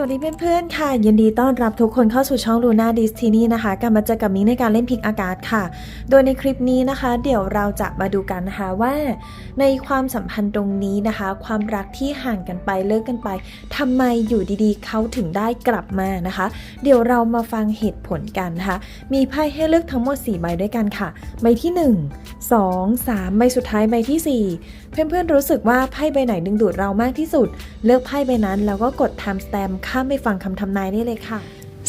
สวัสดีเพื่อนๆ ค่ะ ยินดีต้อนรับทุกคนเข้าสู่ช่องลูน่าดิสทีนี่นะคะกลับมาเจอกับมิ้งในการเล่นพิกอากาศค่ะ โดยในคลิปนี้นะคะ เดี๋ยวเราจะมาดูกันนะคะว่า ในความสัมพันธ์ตรงนี้นะคะ ความรักที่ห่างกันไปเลิกกันไปทำไมอยู่ดีๆ เขาถึงได้กลับมานะคะ เดี๋ยวเรามาฟังเหตุผลกันนะคะ มีไพ่ให้เลือกทั้งหมด 4 ใบด้วยกันค่ะ ใบที่ 1 2 3 ใบสุดท้ายใบทีสี่4เพื่อนๆรู้สึกว่าไพ่ใบไหนดึงดูดเรามากที่สุด เลือกไพ่ใบนั้นแล้วก็กด time stamp ข้ามไปฟังคำทำนายได้เลยค่ะ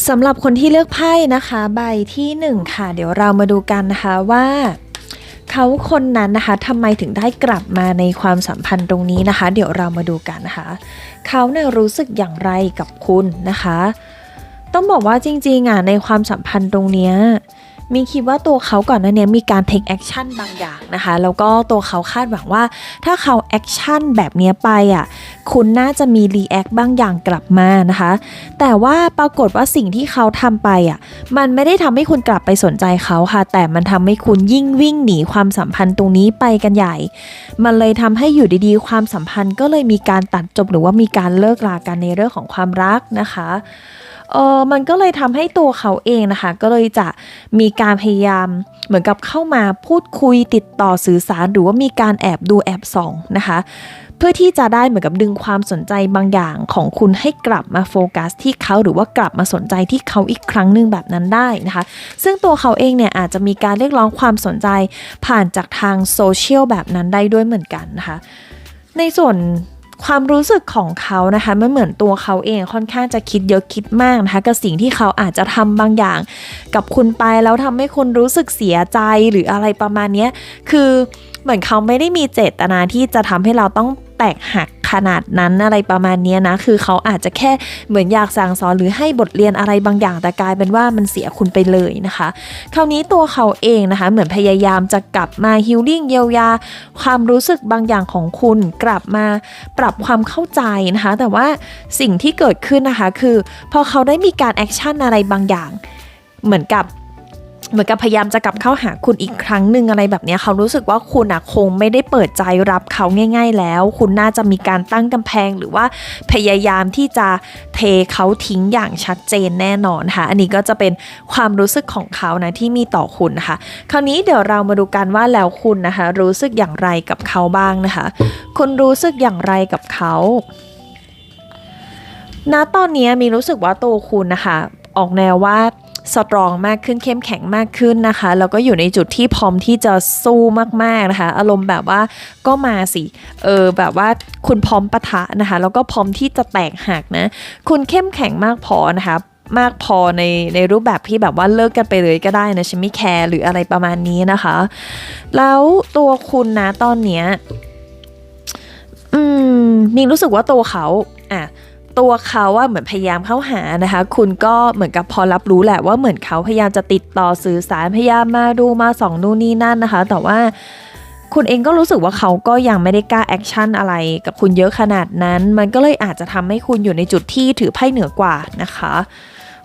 สำหรับคนที่เลือกไพ่นะคะ ใบที่ 1 ค่ะ เดี๋ยวเรามาดูกันนะคะว่าเขาคนนั้นนะคะทำไมถึงได้กลับมาในความสัมพันธ์ตรงนี้นะคะ เดี๋ยวเรามาดูกันนะคะเขาเนี่ยรู้สึกอย่างไรกับคุณนะคะ ต้องบอกว่าจริงๆอะในความสัมพันธ์ตรงเนี้ย มีคิดว่าตัวเขาก่อนหน้านี้มีการ take action บางอย่างนะคะ แล้วก็ตัวเขาคาดหวังว่า ถ้าเขา action แบบนี้ไปอะคุณน่าจะมี react บางอย่างกลับมานะคะ แต่ว่าปรากฏว่าสิ่งที่เขาทำไปอะมันไม่ได้ทำให้คุณกลับไปสนใจเขาค่ะ แต่มันทำให้คุณยิ่งวิ่งหนีความสัมพันธ์ตรงนี้ไปกันใหญ่ มันเลยทำให้อยู่ดีๆ ความสัมพันธ์ก็เลยมีการตัดจบหรือว่ามีการเลิกลากันในเรื่องของความรักนะคะ เออมันก็เลยทำให้ตัวเขาเองนะคะ ก็เลยจะมีการพยายามเหมือนกับเข้ามาพูดคุยติดต่อสื่อสาร หรือว่ามีการแอบดูแอบส่องนะคะ เพื่อที่จะได้เหมือนกับดึงความสนใจบางอย่างของคุณให้กลับมาโฟกัส ที่เขาหรือว่ากลับมาสนใจที่เขาอีกครั้งหนึ่งแบบนั้นได้นะคะ ซึ่งตัวเขาเองเนี่ยอาจจะมีการเรียกร้องความสนใจผ่านจากทางโซเชียลแบบนั้นได้ด้วยเหมือนกันนะคะ ในส่วน ความรู้สึกของเขานะคะไม่เหมือนตัวเขาเองค่อนข้างจะคิดเยอะคิดมากนะคะกับสิ่งที่เขาอาจจะทำบางอย่าง กับคุณไปแล้วทำให้คุณรู้สึกเสียใจหรืออะไรประมาณนี้คือเหมือนเขาไม่ได้มีเจตนาที่จะทำให้เราต้องแตกหัก ขนาดนั้นอะไรประมาณนี้นะ คือเขาอาจจะแค่เหมือนอยากสั่งสอนหรือให้บทเรียนอะไรบางอย่างแต่กลายเป็นว่ามันเสียคุณไปเลยนะคะ คราวนี้ตัวเขาเองนะคะ เหมือนพยายามจะกลับมาฮิลลิ่งเยียวยา ความรู้สึกบางอย่างของคุณ กลับมาปรับความเข้าใจนะคะ แต่ว่าสิ่งที่เกิดขึ้นนะคะคือ พอเขาได้มีการแอคชั่นอะไรบางอย่าง เหมือนกับ เหมือนกับพยายามจะกลับเข้าหาคุณอีกครั้งหนึ่งอะไรแบบนี้เขารู้สึกว่าคุณอะคงไม่ได้เปิดใจรับเขาง่าย ๆ แล้ว คุณน่าจะมีการตั้งกำแพงหรือว่าพยายามที่จะเทเขาทิ้งอย่างชัดเจนแน่นอนค่ะ อันนี้ก็จะเป็นความรู้สึกของเขานะที่มีต่อคุณนะคะ คราวนี้เดี๋ยวเรามาดูกันว่าแล้วคุณนะคะ รู้สึกอย่างไรกับเขาบ้างนะคะ คุณรู้สึกอย่างไรกับเขาณตอนนี้มีรู้สึกว่าตัวคุณนะคะ ออกแนวว่า สตรองมากขึ้นเข้มแข็งมากขึ้นนะคะแล้วก็อยู่ในจุดที่พร้อมที่จะสู้มากๆนะคะ อารมณ์แบบว่าก็มาสิเออแบบว่าคุณพร้อมปะทะนะคะ แล้วก็พร้อมที่จะแตกหักนะ คุณเข้มแข็งมากพอนะคะมากพอในในรูปแบบที่แบบว่าเลิกกันไปเลยก็ได้นะฉันไม่แคร์หรืออะไรประมาณนี้นะคะ แล้วตัวคุณนะตอนเนี้ยอืมมีรู้สึกว่าตัวเขาอะ ตัวเขาว่าเหมือนพยายามเข้าหานะคะ คุณก็เหมือนกับพอรับรู้แหละว่าเหมือนเขาพยายามจะติดต่อสื่อสารพยายามมาดูมาส่องนู่นนี่นั่นนะคะ แต่ว่าคุณเองก็รู้สึกว่าเขาก็ยังไม่ได้กล้าแอคชั่นอะไรกับคุณเยอะขนาดนั้น มันก็เลยอาจจะทำให้คุณอยู่ในจุดที่ถือไพ่เหนือกว่านะคะ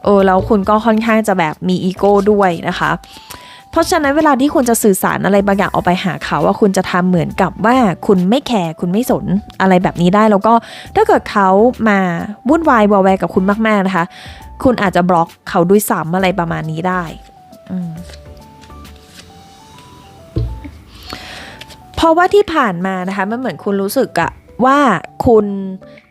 เออแล้วคุณก็ค่อนข้างจะแบบมีอีโก้ด้วยนะคะ เพราะฉะนั้นเวลาที่คุณจะสื่อสารอะไรบางอย่างออกไปหาเขาว่าคุณจะทำเหมือนกับว่าคุณไม่แคร์คุณไม่สนอะไรแบบนี้ได้ แล้วก็ถ้าเกิดเขามาวุ่นวายวอแวกับคุณมากๆนะคะ คุณอาจจะบล็อกเขาด้วยซ้ำอะไรประมาณนี้ได้เพราะว่าที่ผ่านมานะคะมันเหมือนคุณรู้สึกอะ ว่าคุณ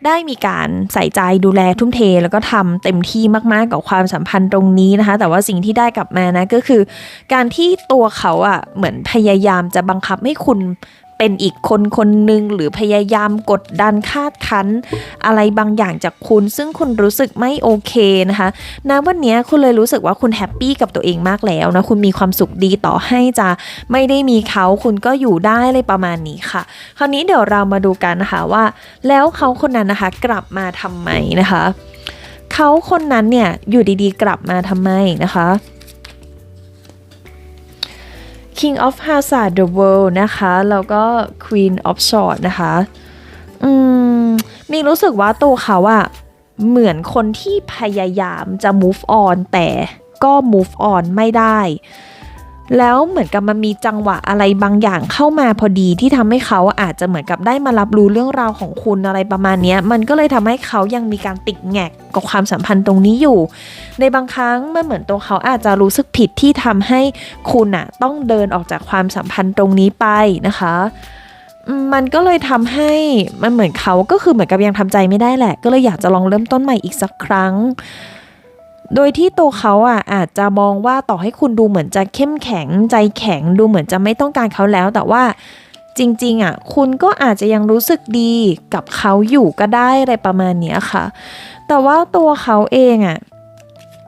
ได้มีการใส่ใจดูแลทุ่มเท แล้วก็ทำเต็มที่มากๆกับความสัมพันธ์ตรงนี้นะคะ แต่ว่าสิ่งที่ได้กลับมานะก็คือ การที่ตัวเขาอะ่ะเหมือนพยายามจะบังคับให้คุณ เป็นอีกคนคนหนึ่งหรือพยายามกดดันคาดคั้น อะไรบางอย่างจากคุณ ซึ่งคุณรู้สึกไม่โอเคนะคะณวันนี้คุณเลยรู้สึกว่าคุณแฮปปี้กับตัวเองมากแล้วนะคุณมีความสุขดีต่อให้จะไม่ได้มีเขาคุณก็อยู่ได้เลยประมาณนี้ค่ะ คราวนี้เดี๋ยวเรามาดูกันนะคะว่า แล้วเขาคนนั้นนะคะกลับมาทำไมนะคะ เขาคนนั้นเนี่ยอยู่ดีๆ กลับมาทำไมนะคะ King of Hazard the World นะคะ แล้วก็ Queen of Short นะคะ อืม มีรู้สึกว่าตัวเขาอะเหมือนคนที่พยายามจะ move on แต่ก็ move on ไม่ได้ แล้วเหมือนกับมันมีจังหวะอะไรบางอย่างเข้ามาพอดีที่ทำให้เขาอาจจะเหมือนกับได้มารับรู้เรื่องราวของคุณอะไรประมาณนี้มันก็เลยทำให้เขายังมีการติดแงกกับความสัมพันธ์ตรงนี้อยู่ ในบางครั้งมันเหมือนตัวเขาอาจจะรู้สึกผิดที่ทำให้คุณอะต้องเดินออกจากความสัมพันธ์ตรงนี้ไปนะคะมมันก็เลยทำให้มันเหมือนเขาก็คือเหมือนกับยังทำใจไม่ได้แหละ ก็เลยอยากจะลองเริ่มต้นใหม่อีกสักครั้ง โดยที่ตัวเขาอะอาจจะมองว่าต่อให้คุณดูเหมือนจะเข้มแข็งใจแข็งดูเหมือนจะไม่ต้องการเขาแล้ว แต่ว่าจริง ๆอะคุณก็อาจจะยังรู้สึกดีกับเขาอยู่ก็ได้อะไรประมาณนี้ค่ะ แต่ว่าตัวเขาเองอะ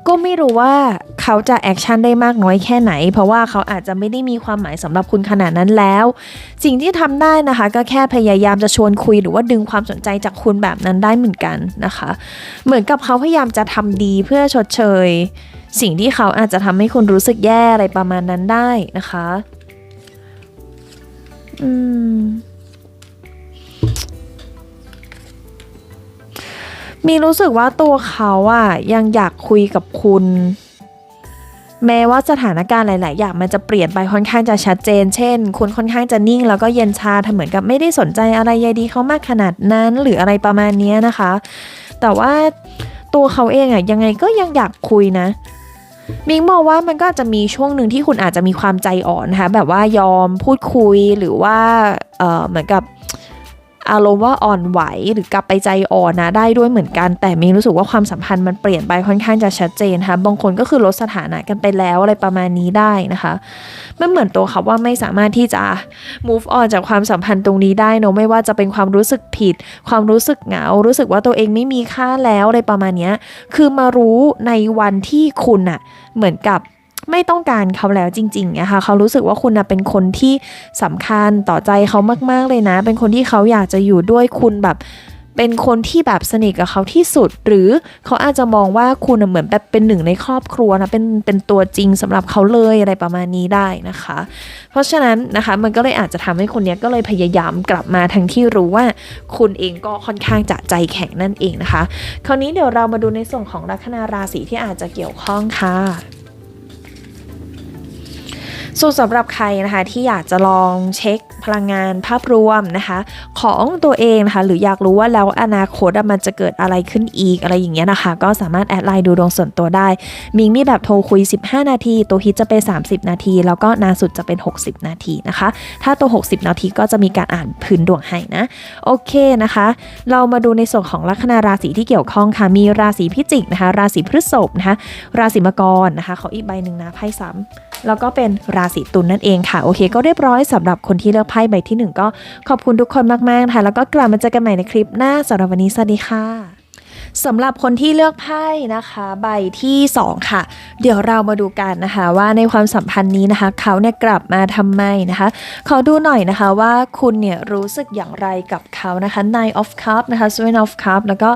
ก็ไม่รู้ว่าเขาจะแอคชั่นได้มากน้อยแค่ไหน เพราะว่าเขาอาจจะไม่ได้มีความหมายสำหรับคุณขนาดนั้นแล้ว สิ่งที่ทำได้นะคะ ก็แค่พยายามจะชวนคุยหรือว่าดึงความสนใจจากคุณแบบนั้นได้เหมือนกันนะคะ เหมือนกับเขาพยายามจะทำดีเพื่อชดเชย สิ่งที่เขาอาจจะทำให้คุณรู้สึกแย่อะไรประมาณนั้นได้นะคะ อืม มีรู้สึกว่าตัวเขาอะยังอยากคุยกับคุณ แม้ว่าสถานการณ์หลาย ๆ อย่างมันจะเปลี่ยนไปค่อนข้างจะชัดเจน เช่น คุณค่อนข้างจะนิ่ง แล้วก็เย็นชาทำเหมือนกับไม่ได้สนใจอะไรใยดีเขามากขนาดนั้น หรืออะไรประมาณนี้นะคะ แต่ว่าตัวเขาเองอะยังไงก็ยังอยากคุยนะมิงมองว่ามันก็อาจจะมีช่วงหนึ่งที่คุณอาจจะมีความใจอ่อนนะคะแบบว่ายอมพูดคุยหรือว่าเออเหมือนกับ อารมณ์ว่าอ่อนไหวหรือกลับไปใจอ่อนนะได้ด้วยเหมือนกัน แต่มิงรู้สึกว่าความสัมพันธ์มันเปลี่ยนไปค่อนข้างจะชัดเจนค่ะบางคนก็คือลดสถานะกันไปแล้วอะไรประมาณนี้ได้นะคะมันเหมือนตัวเขาว่าไม่สามารถที่จะ move on จากความสัมพันธ์ตรงนี้ได้เนอะไม่ว่าจะเป็นความรู้สึกผิด ความรู้สึกเหงา รู้สึกว่าตัวเองไม่มีค่าแล้วอะไรประมาณนี้คือมารู้ในวันที่คุณอะเหมือนกับ ไม่ต้องการเขาแล้วจริงๆนะคะเขารู้สึกว่าคุณนะเป็นคนที่สำคัญต่อใจเขามากๆเลยนะ เป็นคนที่เขาอยากจะอยู่ด้วยคุณแบบเป็นคนที่แบบสนิทกับเขาที่สุด หรือเขาอาจจะมองว่าคุณเหมือนแบบเป็นหนึ่งในครอบครัวนะเป็นเป็นตัวจริงสำหรับเขาเลยอะไรประมาณนี้ได้นะคะ เพราะฉะนั้นนะคะมันก็เลยอาจจะทำให้คนนี้ก็เลยพยายามกลับมาทั้งที่รู้ว่าคุณเองก็ค่อนข้างจะใจแข็งนั่นเองนะคะ คราวนี้เดี๋ยวเรามาดูในส่วนของลัคนาราศีที่อาจจะเกี่ยวข้องค่ะ ส่วนสำหรับใครนะคะที่อยากจะลองเช็คพลังงานภาพรวมนะคะของตัวเองนะคะหรืออยากรู้ว่าแล้วอนาคตมันจะเกิดอะไรขึ้นอีกอะไรอย่างเงี้ยนะคะ ก็สามารถแอดไลน์ดูดวงส่วนตัวได้ มิงมีแบบโทรคุย 15 นาที ตัวฮิตจะเป็น 30 นาที แล้วก็นานสุดจะเป็น 60 นาทีนะคะ ถ้าตัว 60 นาทีก็จะมีการอ่านพื้นดวงให้นะ โอเคนะคะ เรามาดูในส่วนของลัคนาราศีที่เกี่ยวข้องค่ะมีราศีพิจิกนะคะ ราศีพฤษภนะคะราศีมังกรนะคะขออีกใบหนึ่งนะไพ่ซ้ำ แล้วก็เป็นราศีตุลนนั่นเองค่ะ โอเค ก็เรียบร้อยสำหรับคนที่เลือกไพ่ใบที่หนึ่งก็ขอบคุณทุกคนมากๆนะคะแล้วก็กลับมาเจอกันใหม่ในคลิปหน้าสำหรับวันนี้สวัสดีค่ะ สำหรับคนที่เลือกไพ่นะคะ ใบที่ 2 ค่ะ เดี๋ยวเรามาดูกันนะคะ ว่าในความสัมพันธ์นี้นะคะ เขาเนี่ยกลับมาทำไมนะคะขอดูหน่อยนะคะว่าคุณเนี่ยรู้สึกอย่างไรกับเขานะคะ Nine of Cup นะคะ Seven of Cup แล้วก็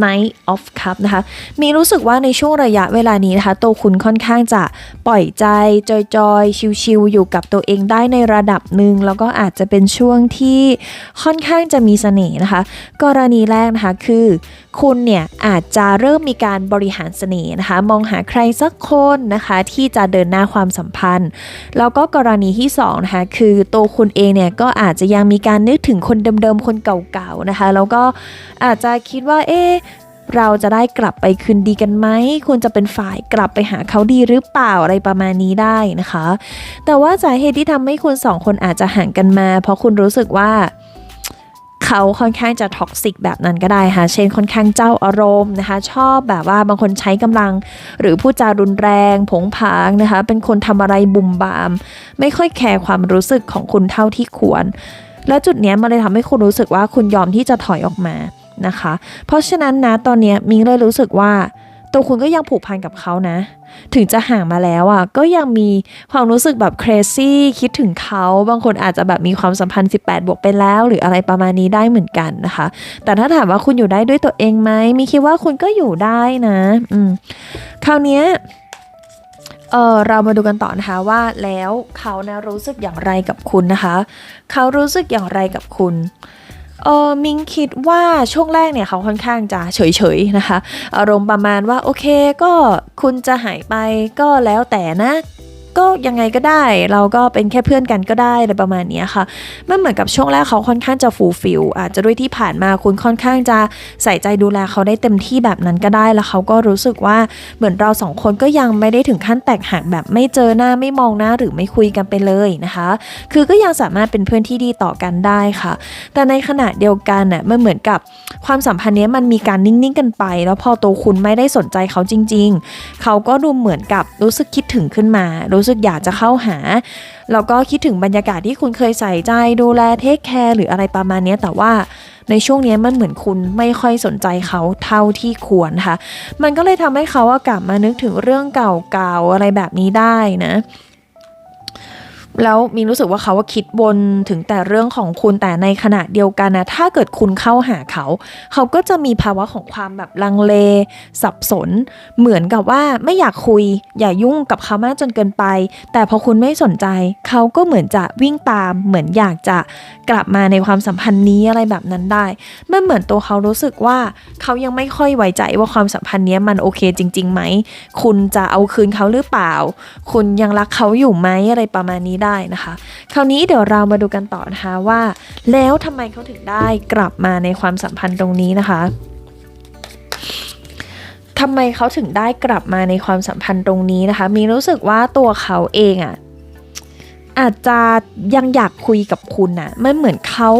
Knight of Cup นะคะ มีรู้สึกว่าในช่วงระยะเวลานี้นะคะ ตัวคุณค่อนข้างจะปล่อยใจจอยๆ ชิลๆอยู่กับตัวเองได้ในระดับหนึ่งแล้วก็อาจจะเป็นช่วงที่ค่อนข้างจะมีเสน่ห์นะคะ กรณีแรกนะคะคือ คุณเนี่ยอาจจะเริ่มมีการบริหารเสน่ห์นะคะ มองหาใครสักคนนะคะที่จะเดินหน้าความสัมพันธ์ แล้วก็กรณีที่สองนะคะคือตัวคุณเองเนี่ยก็อาจจะยังมีการนึกถึงคนเดิมๆ คนเก่าๆนะคะ แล้วก็อาจจะคิดว่าเอ๊ะเราจะได้กลับไปคืนดีกันไหมคุณจะเป็นฝ่ายกลับไปหาเขาดีหรือเปล่าอะไรประมาณนี้ได้นะคะ แต่ว่าสาเหตุที่ทำให้คุณสองคนอาจจะห่างกันมา เพราะคุณรู้สึกว่า เขาค่อนข้างจะท็อกซิกแบบนั้นก็ได้ค่ะ เช่นค่อนข้างเจ้าอารมณ์นะคะ ชอบแบบว่าบางคนใช้กำลัง หรือพูดจารุนแรง ผงผางนะคะ เป็นคนทำอะไรบุ่มบาม ไม่ค่อยแคร์ความรู้สึกของคุณเท่าที่ควร และจุดนี้มันเลยทำให้คุณรู้สึกว่าคุณยอมที่จะถอยออกมานะคะ เพราะฉะนั้นนะตอนนี้มิงเลยรู้สึกว่า ตัวคุณก็ยังผูกพันกับเขานะ ถึงจะห่างมาแล้วอะก็ยังมีความรู้สึกแบบ crazy คิดถึงเขาบางคนอาจจะแบบมีความสัมพันธ์ 18 บวกไปแล้ว หรืออะไรประมาณนี้ได้เหมือนกันนะคะ แต่ถ้าถามว่าคุณอยู่ได้ด้วยตัวเองไหมมีคิดว่าคุณก็อยู่ได้นะอืมคราวเนี้ยเออเรามาดูกันต่อนะคะว่าแล้วเขานะรู้สึกอย่างไรกับคุณนะคะ เขารู้สึกอย่างไรกับคุณ เออมิงคิดว่าช่วงแรกเนี่ยเขาค่อนข้างจะเฉยๆนะคะ อารมณ์ประมาณว่าโอเคก็คุณจะหายไปก็แล้วแต่นะ ก็ยังไงก็ได้ เราก็เป็นแค่เพื่อนกันก็ได้อะไรประมาณนี้ค่ะมันเหมือนกับช่วงแรกเขาค่อนข้างจะฟูลฟิลอาจจะด้วยที่ผ่านมาคุณค่อนข้างจะใส่ใจดูแลเขาได้เต็มที่แบบนั้นก็ได้แล้วเขาก็รู้สึกว่าเหมือนเราสองคนก็ยังไม่ได้ถึงขั้นแตกหักแบบไม่เจอหน้าไม่มองหน้าหรือไม่คุยกันไปเลยนะคะ คือก็ยังสามารถเป็นเพื่อนที่ดีต่อกันได้ค่ะ แต่ในขณะเดียวกันน่ะมันเหมือนกับความสัมพันธ์เนี้ยมันมีการนิ่งๆกันไป แล้วพอตัวคุณไม่ได้สนใจเขาจริง ๆ เขาก็ดูเหมือนกับรู้สึกคิดถึงขึ้นมารู้สึกอยากจะเข้าหา แล้วก็คิดถึงบรรยากาศที่คุณเคยใส่ใจดูแลเทคแคร์หรืออะไรประมาณนี้แต่ว่าในช่วงนี้มันเหมือนคุณไม่ค่อยสนใจเขาเท่าที่ควรค่ะ มันก็เลยทำให้เขาอะกลับมานึกถึงเรื่องเก่าๆอะไรแบบนี้ได้นะ แล้วมีรู้สึกว่าเขาว่าคิดวนถึงแต่เรื่องของคุณแต่ในขณะเดียวกันนะถ้าเกิดคุณเข้าหาเขา เขาก็จะมีภาวะของความแบบลังเล สับสน เหมือนกับว่าไม่อยากคุย อย่ายุ่งกับเขามากจนเกินไป แต่พอคุณไม่สนใจ เขาก็เหมือนจะวิ่งตาม เหมือนอยากจะกลับมาในความสัมพันธ์นี้อะไรแบบนั้นได้มันเหมือนตัวเขารู้สึกว่าเขายังไม่ค่อยไว้ใจว่าความสัมพันธ์นี้มันโอเคจริงๆไหมคุณจะเอาคืนเขาหรือเปล่า คุณยังรักเขาอยู่ไหมอะไรประมาณนี้ได้นะคะ คราวนี้เดี๋ยวเรามาดูกันต่อนะคะว่า แล้วทำไมเขาถึงได้กลับมาในความสัมพันธ์ตรงนี้นะคะทำไมเขาถึงได้กลับมาในความสัมพันธ์ตรงนี้นะคะ มีรู้สึกว่าตัวเขาเองอะ่ะอาจจะยังอยากคุยกับคุณน่ะมันเหมือนเขา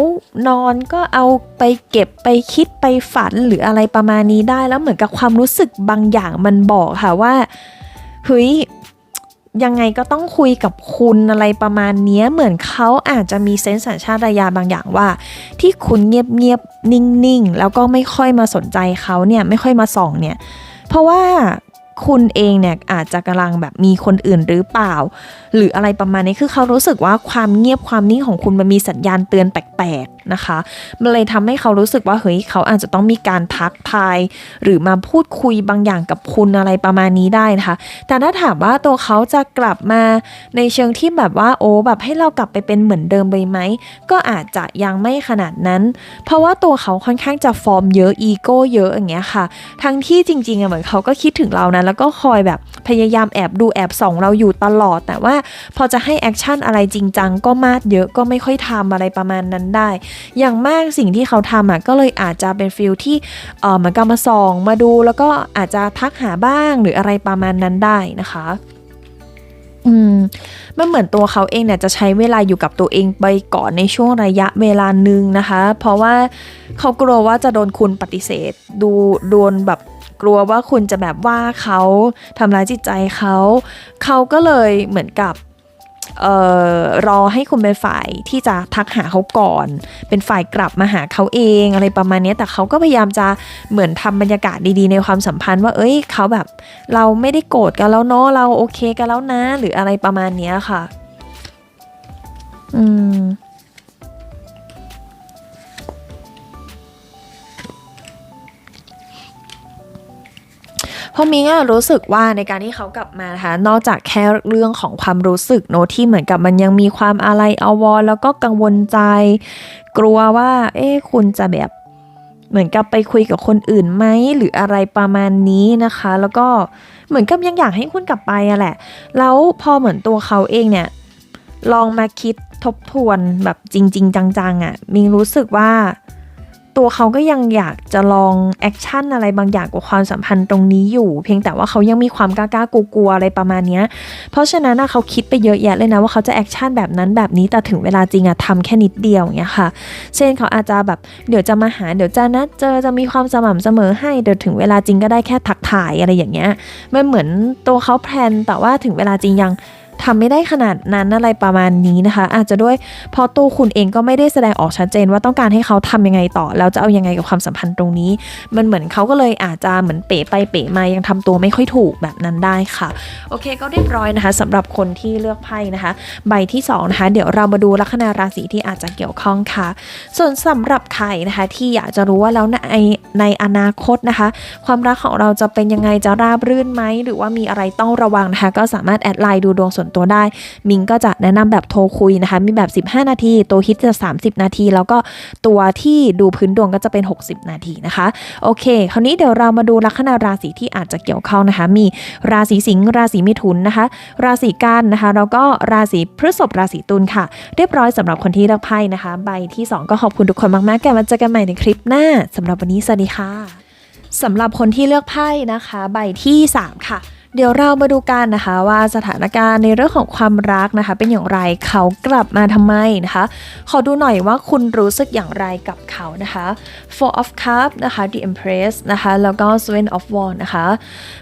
นอนก็เอาไปเก็บไปคิดไปฝันหรืออะไรประมาณนี้ได้ แล้วเหมือนกับความรู้สึกบางอย่างมันบอกค่ะว่าเฮ้ย ยังไงก็ต้องคุยกับคุณอะไรประมาณนี้เหมือนเขาอาจจะมีเซนส์สัญชาตญาณบางอย่างว่า ที่คุณเงียบๆนิ่งๆ แล้วก็ไม่ค่อยมาสนใจเขาเนี่ยไม่ค่อยมาส่องเนี่ย เพราะว่าคุณเองเนี่ยอาจจะกำลังแบบมีคนอื่นหรือเปล่า หรืออะไรประมาณนี้คือเขารู้สึกว่าความเงียบความนิ่งของคุณมันมีสัญญาณเตือนแปลก นะคะ มันเลยทำให้เขารู้สึกว่าเฮ้ยเขาอาจจะต้องมีการทักทาย หรือมาพูดคุยบางอย่างกับคุณอะไรประมาณนี้ได้นะคะ แต่ถ้าถามว่าตัวเขาจะกลับมาในเชิงที่แบบว่าโอ้แบบให้เรากลับไปเป็นเหมือนเดิมไปไหม ก็อาจจะยังไม่ขนาดนั้น เพราะว่าตัวเขาค่อนข้างจะฟอร์มเยอะอีโก้เยอะอย่างเงี้ยค่ะ ทั้งที่จริงๆอะเหมือนเขาก็คิดถึงเรานะแล้วก็คอยแบบพยายามแอบดูแอบส่องเราอยู่ตลอด แต่ว่าพอจะให้แอคชั่นอะไรจริงจังก็มาดเยอะก็ไม่ค่อยทำอะไรประมาณนั้นได้อย่างมากสิ่งที่เขาทำอะก็เลยอาจจะเป็นฟิลที่เออเหมือนกับมาส่องมาดู แล้วก็อาจจะทักหาบ้างหรืออะไรประมาณนั้นได้นะคะอืมมันเหมือนตัวเขาเองเนี่ยจะใช้เวลาอยู่กับตัวเองไปก่อนในช่วงระยะเวลาหนึ่งนะคะ เพราะว่าเขากลัวว่าจะโดนคุณปฏิเสธ ดูโดนแบบกลัวว่าคุณจะแบบว่าเขาทำร้ายจิตใจเขา เขาก็เลยเหมือนกับ ออรอให้คุณเป็นฝ่ายที่จะทักหาเขาก่อน เป็นฝ่ายกลับมาหาเขาเองอะไรประมาณนี้แต่เขาก็พยายามจะเหมือนทำบรรยากาศดีๆ ในความสัมพันธ์ว่าเอ้ยเขาแบบ เราไม่ได้โกรธกันแล้วเนาะเราโอเคกันแล้วนะ หรืออะไรประมาณนี้ค่ะ อืม เพราะมิงรู้สึกว่าในการที่เขากลับมานะคะนอกจากแค่เรื่องของความรู้สึกโนที่เหมือนกับมันยังมีความอะไรอาวรณ์แล้วก็กังวลใจ กลัวว่า เอ๊ะคุณจะแบบเหมือนกับไปคุยกับคนอื่นไหมหรืออะไรประมาณนี้นะคะ แล้วก็เหมือนกับยังอยากให้คุณกลับไปอะแหละ แล้วพอเหมือนตัวเขาเองเนี่ยลองมาคิดทบทวนแบบจริง ๆ จังๆอะ่ะมิงรู้สึกว่า ตัวเขาก็ยังอยากจะลองแอคชั่นอะไรบางอย่างกับความสัมพันธ์ตรงนี้อยู่ เพียงแต่ว่าเขายังมีความกล้ากลัวๆอะไรประมาณนี้เพราะฉะนั้นเขาคิดไปเยอะแยะเลยนะว่าเขาจะแอคชั่นแบบนั้นแบบนี้แต่ถึงเวลาจริงอะทำแค่นิดเดียวอย่างเงี้ยค่ะ เช่นเขาอาจจะแบบเดี๋ยวจะมาหาเดี๋ยวจะนัดเจอจะมีความสม่ำเสมอให้เดี๋ยวถึงเวลาจริงก็ได้แค่ทักถ่ายอะไรอย่างเงี้ยมันเหมือนตัวเขาแพลนแต่ว่าถึงเวลาจริงยัง ทำไม่ได้ขนาดนั้นอะไรประมาณนี้นะคะ อาจจะด้วยเพราะตัวคุณเองก็ไม่ได้แสดงออกชัดเจนว่าต้องการให้เขาทำยังไงต่อ แล้วจะเอายังไงกับความสัมพันธ์ตรงนี้ มันเหมือนเขาก็เลยอาจจะเหมือนเป๋ไปเป๋มายังทำตัวไม่ค่อยถูกแบบนั้นได้ค่ะ โอเคก็เรียบร้อยนะคะสำหรับคนที่เลือกไพ่นะคะ ใบที่สองนะคะเดี๋ยวเรามาดูลัคนาราศีที่อาจจะเกี่ยวข้องค่ะ ส่วนสำหรับใครนะคะที่อยากจะรู้ว่าแล้วในในอนาคตนะคะ ความรักของเราจะเป็นยังไงจะราบรื่นไหมหรือว่ามีอะไรต้องระวังนะคะก็สามารถแอดไลน์ดูดวงส่วนวนตัวได้ มิงก็จะแนะนำแบบโทรคุยนะคะ มีแบบ 15 นาที ตัวฮิตจะ 30 นาที แล้วก็ตัวที่ดูพื้นดวงก็จะเป็น 60 นาทีนะคะ โอเค คราวนี้เดี๋ยวเรามาดูลัคนาราศีที่อาจจะเกี่ยวข้องนะคะ มีราศีสิงห์ราศีมิถุนนะคะ ราศีกันนะคะ แล้วก็ราศีพฤษภราศีตุลค่ะ เรียบร้อยสำหรับคนที่เลือกไพ่นะคะ ใบที่ 2 ก็ขอบคุณทุกคนมากๆแกันมาเจอกันใหม่ในคลิปหน้าสำหรับวันนี้สวัสดีค่ะสำหรับคนที่เลือกไพ่นะคะ ใบที่ 3 ค่ะ เดี๋ยวเรามาดูกันนะคะว่าสถานการณ์ในเรื่องของความรักนะคะ เป็นอย่างไรเขากลับมาทำไมนะคะ ขอดูหน่อยว่าคุณรู้สึกอย่างไรกับเขานะคะ Four of Cups นะคะ The Empress นะคะ แล้วก็ Seven of Wands นะคะ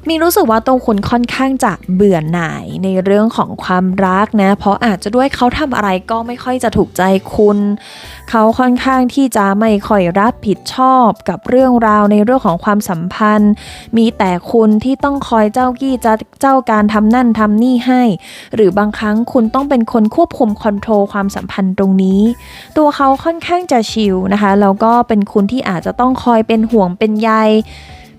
มีรู้สึกว่าตัวคุณค่อนข้างจะเบื่อหน่ายในเรื่องของความรักนะ เพราะอาจจะด้วยเขาทำอะไรก็ไม่ค่อยจะถูกใจคุณ เขาค่อนข้างที่จะไม่ค่อยรับผิดชอบกับเรื่องราวในเรื่องของความสัมพันธ์ มีแต่คุณที่ต้องคอยเจ้ากี้จะเจ้าการทำนั่นทำนี่ให้ หรือบางครั้งคุณต้องเป็นคนควบคุมคอนโทรลความสัมพันธ์ตรงนี้ ตัวเขาค่อนข้างจะชิลนะคะแล้วก็เป็นคุณที่อาจจะต้องคอยเป็นห่วงเป็นใย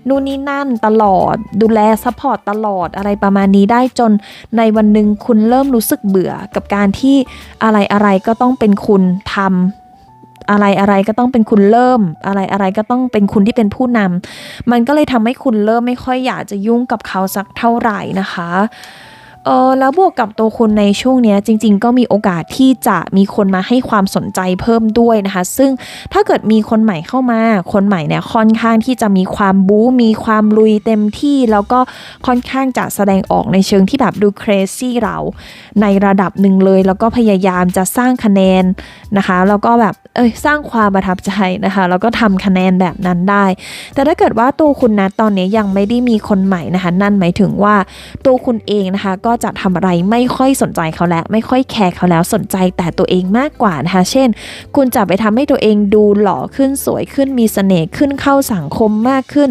นู่นนี่นั่นตลอดดูแลซัพพอร์ตตลอดอะไรประมาณนี้ได้จนในวันหนึ่งคุณเริ่มรู้สึกเบื่อกับการที่อะไรอะไรก็ต้องเป็นคุณทำ อะไรอะไรก็ต้องเป็นคุณเริ่ม อะไรอะไรก็ต้องเป็นคุณที่เป็นผู้นำมันก็เลยทำให้คุณเริ่มไม่ค่อยอยากจะยุ่งกับเขาสักเท่าไหร่นะคะเออแล้วบวกกับตัวคุณในช่วงนี้จริง ๆ ก็มีโอกาสที่จะมีคนมาให้ความสนใจเพิ่มด้วยนะคะ ซึ่งถ้าเกิดมีคนใหม่เข้ามา คนใหม่เนี่ยค่อนข้างที่จะมีความบู๊มีความลุยเต็มที่ แล้วก็ค่อนข้างจะแสดงออกในเชิงที่แบบดู crazy เรา ในระดับหนึ่งเลย แล้วก็พยายามจะสร้างคะแนนนะคะแล้วก็แบบเอ้ยสร้างความประทับใจนะคะแล้วก็ทำคะแนนแบบนั้นได้ แต่ถ้าเกิดว่าตัวคุณนะตอนนี้ยังไม่ได้มีคนใหม่นะคะ นั่นหมายถึงว่าตัวคุณเองนะคะ ก็จะทำอะไรไม่ค่อยสนใจเขาแล้ว ไม่ค่อยแคร์เขาแล้วสนใจแต่ตัวเองมากกว่านะคะ เช่น คุณจะไปทำให้ตัวเองดูหล่อขึ้นสวยขึ้นมีเสน่ห์ขึ้นเข้าสังคมมากขึ้น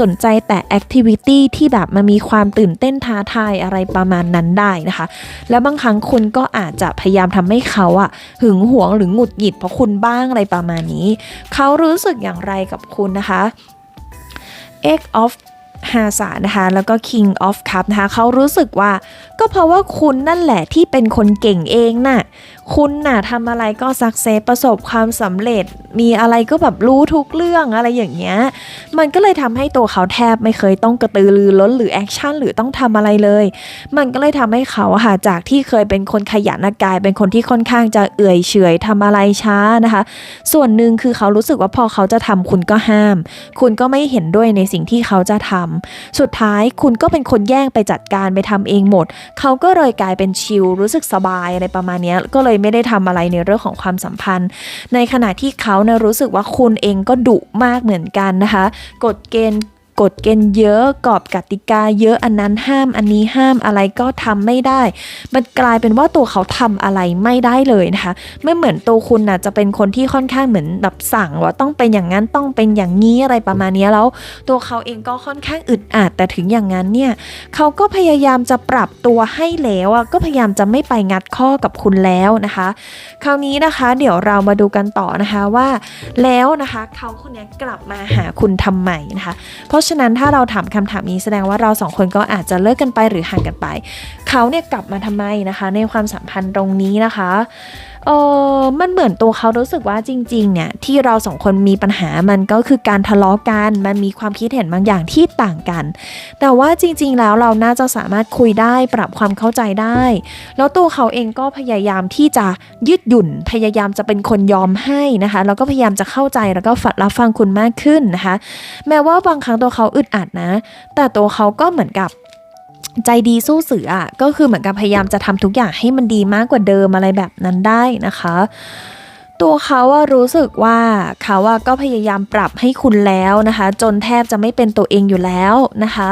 สนใจแต่แอคทิวิตี้ที่แบบมันมีความตื่นเต้นท้าทายอะไรประมาณนั้นได้นะคะ แล้วบางครั้งคุณก็อาจจะพยายามทำให้เขาอะหึงหวงหรือหงุดหงิดเพราะคุณบ้างอะไรประมาณนี้ เขารู้สึกอย่างไรกับคุณนะคะ X of ฮาสานะคะแล้วก็ King of Cup นะคะเขารู้สึกว่า ก็เพราะว่าคุณนั่นแหละที่เป็นคนเก่งเองน่ะคุณน่ะทำอะไรก็สักเซสประสบความสำเร็จ มีอะไรก็แบบรู้ทุกเรื่องอะไรอย่างเงี้ย มันก็เลยทำให้ตัวเขาแทบไม่เคยต้องกระตือรือร้นหรือแอคชั่นหรือต้องทำอะไรเลย มันก็เลยทำให้เขาอะค่ะจากที่เคยเป็นคนขยันกาย เป็นคนที่ค่อนข้างจะเอื่อยเฉยทำอะไรช้านะคะ ส่วนหนึ่งคือเขารู้สึกว่าพอเขาจะทำคุณก็ห้าม คุณก็ไม่เห็นด้วยในสิ่งที่เขาจะทำสุดท้ายคุณก็เป็นคนแย่งไปจัดการไปทำเองหมด เขาก็เลยกลายเป็นชิลรู้สึกสบายอะไรประมาณนี้ก็เลยไม่ได้ทำอะไรในเรื่องของความสัมพันธ์ ในขณะที่เขาเนี่ยรู้สึกว่าคุณเองก็ดุมากเหมือนกันนะคะ กฎเกณฑ์ กฎเกณฑ์เยอะกรอบกติกาเยอะอันนั้นห้ามอันนี้ห้ามอะไรก็ทำไม่ได้ มันกลายเป็นว่าตัวเขาทำอะไรไม่ได้เลยนะคะไม่เหมือนตัวคุณน่ะจะเป็นคนที่ค่อนข้างเหมือนแบบสั่งว่าต้องเป็นอย่างนั้นต้องเป็นอย่างนี้อะไรประมาณนี้แล้ว ตัวเขาเองก็ค่อนข้างอึดอัดแต่ถึงอย่างนั้นเนี่ยเขาก็พยายามจะปรับตัวให้แล้วอะก็พยายามจะไม่ไปงัดข้อกับคุณแล้วนะคะ คราวนี้นะคะ เดี๋ยวเรามาดูกันต่อนะคะว่า แล้วนะคะเขาคนนี้กลับมาหาคุณทำไมนะคะ เพราะฉะนั้นถ้าเราถามคำถามนี้แสดงว่าเราสองคนก็อาจจะเลิกกันไปหรือห่างกันไป เขาเนี่ยกลับมาทำไมนะคะ ในความสัมพันธ์ตรงนี้นะคะ เออมันเหมือนตัวเขารู้สึกว่าจริง ๆ เนี่ย ที่เราสองคนมีปัญหามันก็คือการทะเลาะกัน มันมีความคิดเห็นบางอย่างที่ต่างกัน แต่ว่าจริง ๆ แล้วเราน่าจะสามารถคุยได้ปรับความเข้าใจได้ แล้วตัวเขาเองก็พยายามที่จะยืดหยุ่น พยายามจะเป็นคนยอมให้นะคะ แล้วก็พยายามจะเข้าใจแล้วก็ฝัดรับฟังคุณมากขึ้นนะคะ แม้ว่าบางครั้งตัวเขาอึดอัดนะ แต่ตัวเขาก็เหมือนกับ ใจดีสู้เสืออะก็คือเหมือนกับพยายามจะทำทุกอย่างให้มันดีมากกว่าเดิมอะไรแบบนั้นได้นะคะ ตัวเขาว่ารู้สึกว่าเขาว่าก็พยายามปรับให้คุณแล้วนะคะ จนแทบจะไม่เป็นตัวเองอยู่แล้วนะคะ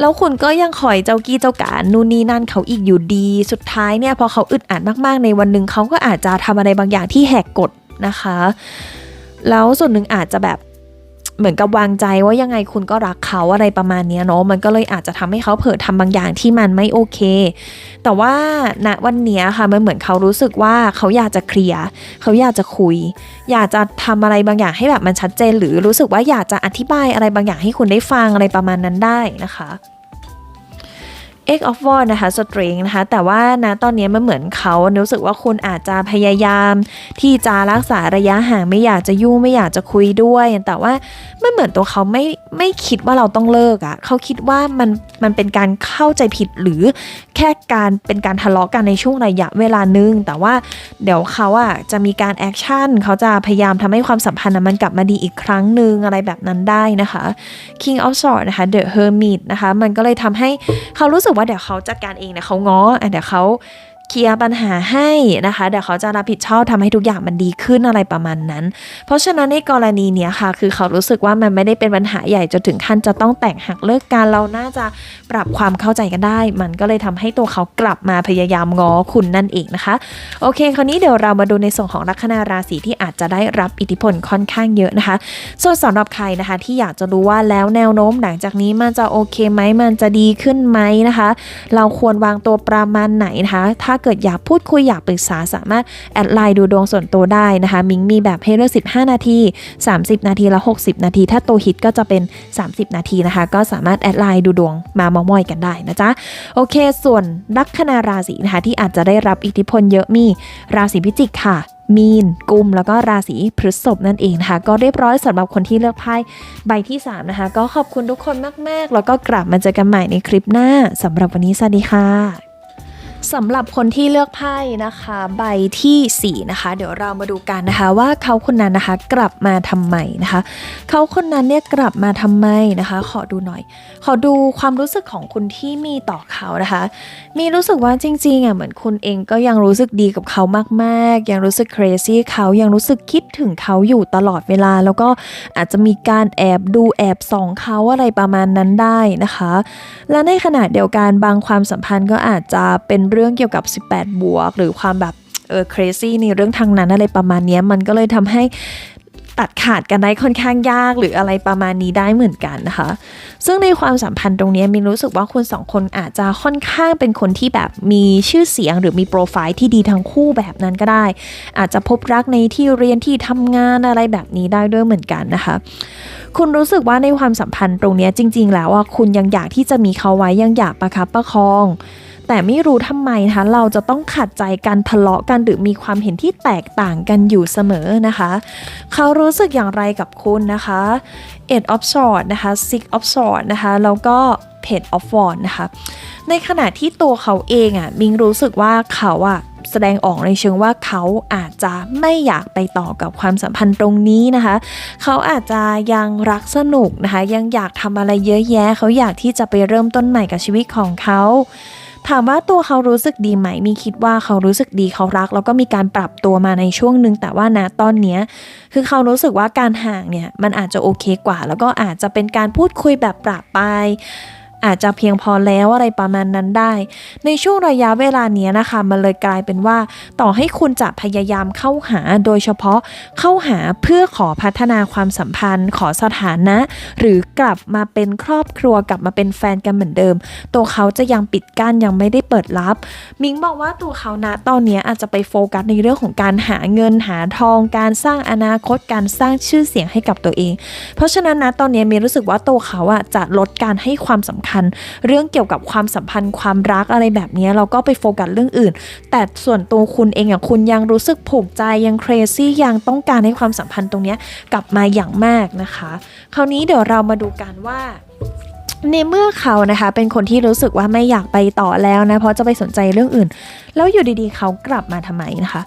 แล้วคุณก็ยังคอยเจ้ากี้เจ้าการนู่นนี่นั่นเขาอีกอยู่ดี สุดท้ายเนี่ยพอเขาอึดอัดมากๆ ในวันหนึ่งเขาก็อาจจะทำอะไรบางอย่างที่แหกกฎนะคะ แล้วส่วนหนึ่งอาจจะแบบ เหมือนกับวางใจว่ายังไงคุณก็รักเขาอะไรประมาณนี้เนาะมันก็เลยอาจจะทำให้เขาเผลอทำบางอย่างที่มันไม่โอเค แต่ว่าณวันนี้ค่ะมันเหมือนเขารู้สึกว่าเขาอยากจะเคลียร์เขาอยากจะคุย อยากจะทำอะไรบางอย่างให้แบบมันชัดเจน หรือรู้สึกว่าอยากจะอธิบายอะไรบางอย่างให้คุณได้ฟังอะไรประมาณนั้นได้นะคะ X of w a r นะคะ string นะคะ แต่ว่านะตอนนี้มันเหมือนเขารู้สึกว่าคุณอาจจะพยายาม ที่จะรักษาระยะห่างไม่อยากจะยุ่งไม่อยากจะคุยด้วย แต่ว่ามันเหมือนตัวเขาไม่ไม่คิดว่าเราต้องเลิกอะ่ะเขาคิดว่ามันมันเป็นการเข้าใจผิดหรือแค่การเป็นการทะเลาะกันในช่วงระยะเวลาหนึ่งแต่ว่าเดี๋ยวเขาอะจะมีการแอคชั่นเขาจะพยายามทำให้ความสัมพันธ์มันกลับมาดีอีกครั้งหนึ่งอะไรแบบนั้นได้นะคะ King of Swords นะคะ The Hermit นะคะ มันก็เลยทำให้เขารู้สึกว่าเดี๋ยวเขาจัดการเองเดี๋ยวเขาง้ออะเดี๋ยวเขา เคลียร์ปัญหาให้นะคะเดี๋ยวเขาจะรับผิดชอบทำให้ทุกอย่างมันดีขึ้นอะไรประมาณนั้น เพราะฉะนั้นในกรณีเนี้ยค่ะ คือเขารู้สึกว่ามันไม่ได้เป็นปัญหาใหญ่จนถึงขั้นจะต้องแตกหักเลิกกันเราน่าจะปรับความเข้าใจกันได้ มันก็เลยทำให้ตัวเขากลับมาพยายามง้อคุณนั่นเองนะคะ โอเค คราวนี้เดี๋ยวเรามาดูในส่วนของลัคนาราศีที่อาจจะได้รับอิทธิพลค่อนข้างเยอะนะคะส่วนสำหรับใครนะคะที่อยากจะรู้ว่าแล้วแนวโน้มหลังจากนี้มันจะโอเคไหมมันจะดีขึ้นไหมนะคะ เราควรวางตัวประมาณไหนนะคะถ้าเกิดอยากพูดคุยอยากปรึกษาสามารถแอดไลน์ดูดวงส่วนตัวได้นะคะ มิงมีแบบให้เลือก15 นาที 30 นาทีและ 60 นาที ถ้าตัวฮิตก็จะเป็น 30 นาทีนะคะ ก็สามารถแอดไลน์ดูดวงมาเมามอยกันได้นะจ๊ะ โอเค ส่วนลัคนาราศีนะคะที่อาจจะได้รับอิทธิพลเยอะมีราศีพิจิกค่ะมีน กุม แล้วก็ราศีพฤษภนั่นเองนะคะ ก็เรียบร้อยสำหรับคนที่เลือกไพ่ใบที่ 3 นะคะ ก็ขอบคุณทุกคนมาก ๆ แล้วก็กลับมาเจอกันใหม่ในคลิปหน้าสำหรับวันนี้สวัสดีค่ะ สำหรับคนที่เลือกไพ่นะคะ ใบทีสี่ 4 นะคะ เดี๋ยวเรามาดูกันนะคะว่าเขาคนนั้นนะคะกลับมาทำไมนะคะ เขาคนนั้นเนี่ยกลับมาทำไมนะคะ ขอดูหน่อย ขอดูความรู้สึกของคุณที่มีต่อเขานะคะ มีรู้สึกว่าจริงๆอะเหมือนคุณเองก็ยังรู้สึกดีกับเขามากๆ ยังรู้สึก crazy เขายังรู้สึกคิดถึงเขาอยู่ตลอดเวลา แล้วก็อาจจะมีการแอบดูแอบส่องเขาอะไรประมาณนั้นได้นะคะ และในขณะเดียวกันบางความสัมพันธ์ก็อาจจะเป็นเรื่องเกี่ยวกับ 18 บวก หรือความแบบเออ crazy ในเรื่องทางนั้นอะไรประมาณนี้มันก็เลยทำให้ตัดขาดกันได้ค่อนข้างยากหรืออะไรประมาณนี้ได้เหมือนกันนะคะ ซึ่งในความสัมพันธ์ตรงนี้มินรู้สึกว่าคุณสองคนอาจจะค่อนข้างเป็นคนที่แบบมีชื่อเสียงหรือมีโปรไฟล์ที่ดีทั้งคู่แบบนั้นก็ได้ อาจจะพบรักในที่เรียนที่ทำงานอะไรแบบนี้ได้ด้วยเหมือนกันนะคะ คุณรู้สึกว่าในความสัมพันธ์ตรงนี้จริง ๆ แล้วว่าคุณยังอยากที่จะมีเขาไว้ยังอยากประคับประคอง แต่ไม่รู้ทำไมนะคะเราจะต้องขัดใจกันทะเลาะกันหรือมีความเห็นที่แตกต่างกันอยู่เสมอนะคะ เขารู้สึกอย่างไรกับคุณนะคะ eight of s w o r d นะคะ six of s w o r d นะคะแล้วก็ page of wands นะคะ ในขณะที่ตัวเขาเองอะ่ะมิงรู้สึกว่าเขาอะแสดงออกในเชิงว่าเขาอาจจะไม่อยากไปต่อกับความสัมพันธ์ตรงนี้นะคะ เขาอาจจะยังรักสนุกนะคะ ยังอยากทำอะไรเยอะแยะ เขาอยากที่จะไปเริ่มต้นใหม่กับชีวิตของเขา ถามว่าตัวเขารู้สึกดีไหม มีคิดว่าเขารู้สึกดีเขารัก แล้วก็มีการปรับตัวมาในช่วงหนึ่งแต่ว่านะตอนเนี้ยคือเขารู้สึกว่าการห่างเนี่ยมันอาจจะโอเคกว่า แล้วก็อาจจะเป็นการพูดคุยแบบปรับไป อาจจะเพียงพอแล้วอะไรประมาณนั้นได้ ในช่วงระยะเวลานี้นะคะ มันเลยกลายเป็นว่า ต่อให้คุณจะพยายามเข้าหาโดยเฉพาะเข้าหาเพื่อขอพัฒนาความสัมพันธ์ ขอสถานะ หรือกลับมาเป็นครอบครัวกลับมาเป็นแฟนกันเหมือนเดิม ตัวเขาจะยังปิดกั้นยังไม่ได้เปิดรับ มิงบอกว่าตัวเขานะตอนนี้อาจจะไปโฟกัสในเรื่องของการหาเงินหาทอง การสร้างอนาคตการสร้างชื่อเสียงให้กับตัวเอง เพราะฉะนั้นนะตอนนี้มีรู้สึกว่าตัวเขาอะจะลดการให้ความสำคัญ เรื่องเกี่ยวกับความสัมพันธ์ความรักอะไรแบบนี้เราก็ไปโฟกัสเรื่องอื่น แต่ส่วนตัวคุณเองอะคุณยังรู้สึกผูกใจยังเครซี่ยังต้องการให้ความสัมพันธ์ตรงนี้กลับมาอย่างมากนะคะ คราวนี้เดี๋ยวเรามาดูกันว่าในเมื่อเขานะคะเป็นคนที่รู้สึกว่าไม่อยากไปต่อแล้วนะเพราะจะไปสนใจเรื่องอื่น แล้วอยู่ดีๆ เขากลับมาทำไมนะคะ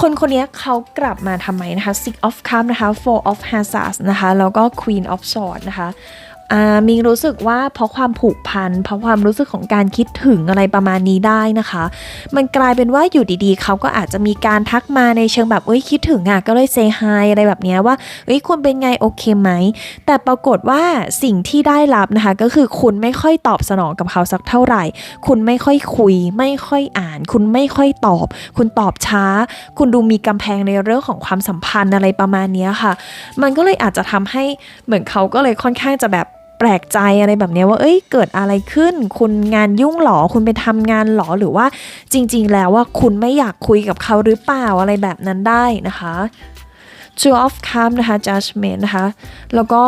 คนคนนี้เขากลับมาทำไมนะคะ Six of Cups นะคะ Four of Hazards นะคะแล้วก็ Queen of Swords นะคะ มิงรู้สึกว่าเพราะความผูกพัน เพราะความรู้สึกของการคิดถึงอะไรประมาณนี้ได้นะคะ มันกลายเป็นว่าอยู่ดีๆ เขาก็อาจจะมีการทักมาในเชิงแบบเอ้ยคิดถึงอะก็เลยเซฮายอะไรแบบนี้ว่าเอ้ยคุณเป็นไงโอเคไหม แต่ปรากฏว่าสิ่งที่ได้รับนะคะ ก็คือคุณไม่ค่อยตอบสนองกับเขาสักเท่าไหร่ คุณไม่ค่อยคุย ไม่ค่อยอ่าน คุณไม่ค่อยตอบ คุณตอบช้า คุณดูมีกำแพงในเรื่องของความสัมพันธ์อะไรประมาณนี้ค่ะ มันก็เลยอาจจะทำให้เหมือนเขาก็เลยค่อนข้างจะแบบ แปลกใจอะไรแบบนี้ว่า เอ้ย เกิดอะไรขึ้น คุณงานยุ่งหรอ คุณไปทำงานหรอ หรือว่าจริง ๆ แล้วว่าคุณไม่อยากคุยกับเขาหรือเปล่าอะไรแบบนั้นได้นะคะ Two of Cups นะคะ Judgment นะคะ แล้วก็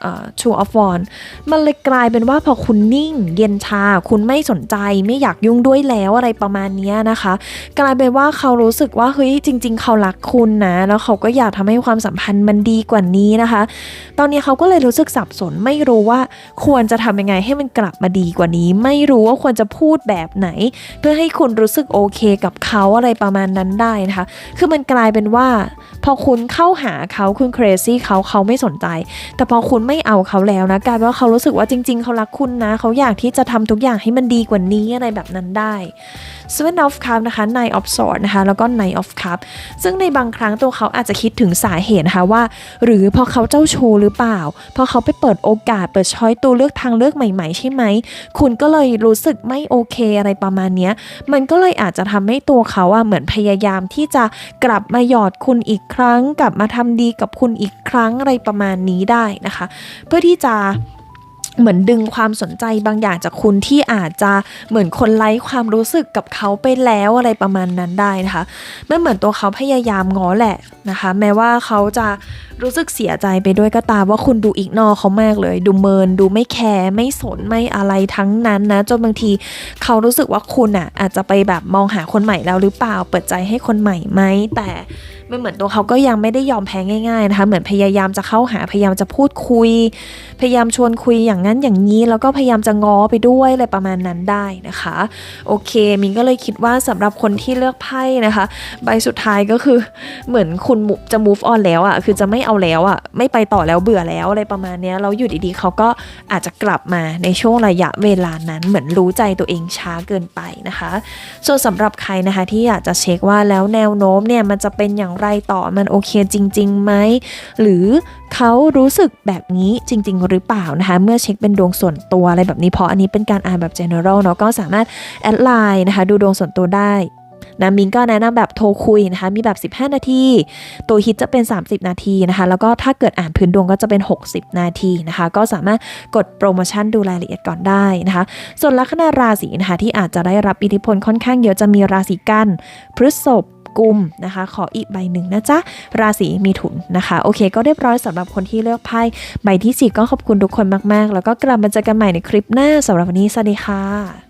เอ่อ Two of Wands มันเลยกลายเป็นว่าพอคุณนิ่ง เย็นชา คุณไม่สนใจไม่อยากยุ่งด้วยแล้วอะไรประมาณนี้นะคะ กลายเป็นว่าเขารู้สึกว่าเฮ้ยจริง ๆ เขารักคุณนะแล้วเขาก็อยากทำให้ความสัมพันธ์มันดีกว่านี้นะคะ ตอนนี้เขาก็เลยรู้สึกสับสนไม่รู้ว่าควรจะทำยังไงให้มันกลับมาดีกว่านี้ ไม่รู้ว่าควรจะพูดแบบไหน เพื่อให้คุณรู้สึกโอเคกับเขาอะไรประมาณนั้นได้นะคะ คือมันกลายเป็นว่า พอคุณเข้าหาเขาคุณ crazy เขาเขาไม่สนใจ แต่พอคุณไม่เอาเขาแล้วนะกลายเป็นว่าเขารู้สึกว่าจริง ๆ เขารักคุณนะ เขาอยากที่จะทำทุกอย่างให้มันดีกว่านี้อะไรแบบนั้นได้ Seven of Cup นะคะ Nine of Swords นะคะแล้วก็ Nine of Cup ซึ่งในบางครั้งตัวเขาอาจจะคิดถึงสาเหตุนะคะว่า หรือเพอเขาเจ้าชู้หรือเปล่าเพราะเขาไปเปิดโอกาสเปิดช้อยตัวเลือกทางเลือกใหม่ๆ ใช่ไหม คุณก็เลยรู้สึกไม่โอเคอะไรประมาณนี้มันก็เลยอาจจะทำให้ตัวเขาอะเหมือนพยายามที่จะกลับมาหยอดคุณอีกครั้ง กลับมาทำดีกับคุณอีกครั้งอะไรประมาณนี้ได้นะคะเพื่อที่จะเหมือนดึงความสนใจบางอย่างจากคุณที่อาจจะเหมือนคนไร้ความรู้สึกกับเขาไปแล้วอะไรประมาณนั้นได้นะคะมันเหมือนตัวเขาพยายามง้อแหละนะคะ แม้ว่าเขาจะรู้สึกเสียใจไปด้วยก็ตามว่าคุณดูอีกนอเขามากเลย ดูเมินดูไม่แคร์ไม่สนไม่อะไรทั้งนั้นนะจนบางทีเขารู้สึกว่าคุณอะอาจจะไปแบบมองหาคนใหม่แล้วหรือเปล่าเปิดใจให้คนใหม่ไหมแต่ มันเหมือนตัวเขาก็ยังไม่ได้ยอมแพ้ง่าย ๆนะคะ เหมือนพยายามจะเข้าหาพยายามจะพูดคุย พยายามชวนคุยอย่างนั้นอย่างนี้ แล้วก็พยายามจะง้อไปด้วยอะไรประมาณนั้นได้นะคะ โอเคมินก็เลยคิดว่าสำหรับคนที่เลือกไพ่นะคะ ใบสุดท้ายก็คือเหมือนคุณจะ move on แล้วอะ่ะคือจะไม่เอาแล้วอะ่ะไม่ไปต่อแล้วเบื่อแล้วอะไรประมาณนี้แล้วอยู่ดีๆเขาก็อาจจะกลับมาในช่วงระยะเวลานั้นเหมือนรู้ใจตัวเองช้าเกินไปนะคะ ส่วนสำหรับใครนะคะที่อยากจะเช็คว่าแล้วแนวโน้มเนี่ยมันจะเป็นอย่างไรไรต่อมันโอเคจริงๆไหมหรือเขารู้สึกแบบนี้จริง ๆ หรือเปล่านะคะเมื่อเช็คเป็นดวงส่วนตัวอะไรแบบนี้เพราะอันนี้เป็นการอ่านแบบ general เนาะก็สามารถแอดไลน์นะคะดูดวงส่วนตัวได้นะมินก็แนะนำแบบโทรคุยนะคะมีแบบ 15 นาที ตัวฮิตจะเป็น 30 นาทีนะคะ แล้วก็ถ้าเกิดอ่านพื้นดวงก็จะเป็น 60 นาทีนะคะ ก็สามารถกดโปรโมชั่นดูรายละเอียดก่อนได้นะคะ ส่วนลัคนาราศีนะคะที่อาจจะได้รับอิทธิพลค่อนข้างเยอะจะมีราศีกัน พฤษภ กุมนะคะ ขออีกใบหนึ่งนะจ๊ะ ราศีมีถุนนะคะ โอเค ก็เรียบร้อยสำหรับคนที่เลือกไพ่ใบที่ 4 ก็ขอบคุณทุกคนมาก ๆ แล้วก็กลับมาเจอกันใหม่ในคลิปหน้าสำหรับวันนี้สวัสดีค่ะ